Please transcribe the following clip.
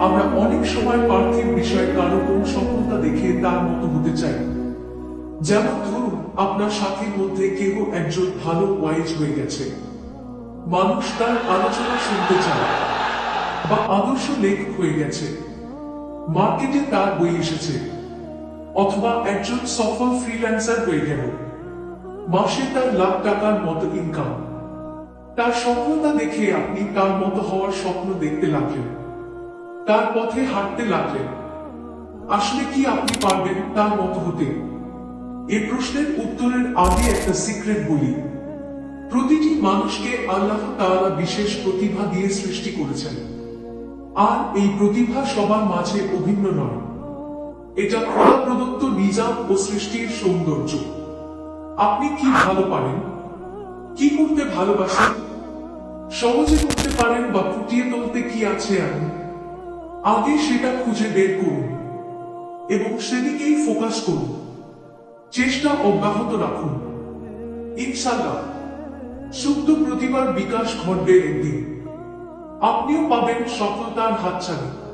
আমরা অনেক সময় পার্থিব বিষয়ে কারও কোন সফলতা দেখে তার মতো হতে চাই। যেমন ধরুন, আপনার সাথীর মধ্যে কেউ একজন ভালো ওয়াইজ হয়ে গেছে। মানুষ তার আলোচনা শুনতে চায় বা আদর্শ লেখক হয়ে গেছে। মার্কেটে তার বই এসেছে। অথবা একজন সফল ফ্রিল্যান্সার হয়ে গেল। মাসে তার লাখ টাকার মতো ইনকাম তার সফলতা দেখে আপনি তার মতো হওয়ার স্বপ্ন দেখতে লাগলেন। তার পথে হাঁটতে লাগলেন। আসলে কি আপনি পারবেন তার মতো হতে? এ প্রশ্নের উত্তরের আগে একটা সিক্রেট বলি। প্রতিটি মানুষকে আল্লাহ তাআলা বিশেষ প্রতিভা দিয়ে সৃষ্টি করেছেন। আর এই প্রতিভা সবার মাঝে অভিন্ন নয়। এটা খোলা প্রদত্ত নিজাম ও সৃষ্টির সৌন্দর্য। আপনি কি ভালো পারেন? কি করতে ভালোবাসেন? সহজে করতে পারেন বা ফুটিয়ে তুলতে কি আছে এমন আগে সেটা খুঁজে বের করুন এবং সেদিকেই ফোকাস করুন। চেষ্টা অব্যাহত রাখুন। ইনশাল্লাহ সুপ্ত প্রতিভার বিকাশ ঘটবে একদিন। আপনিও পাবেন সফলতার হাতছানি।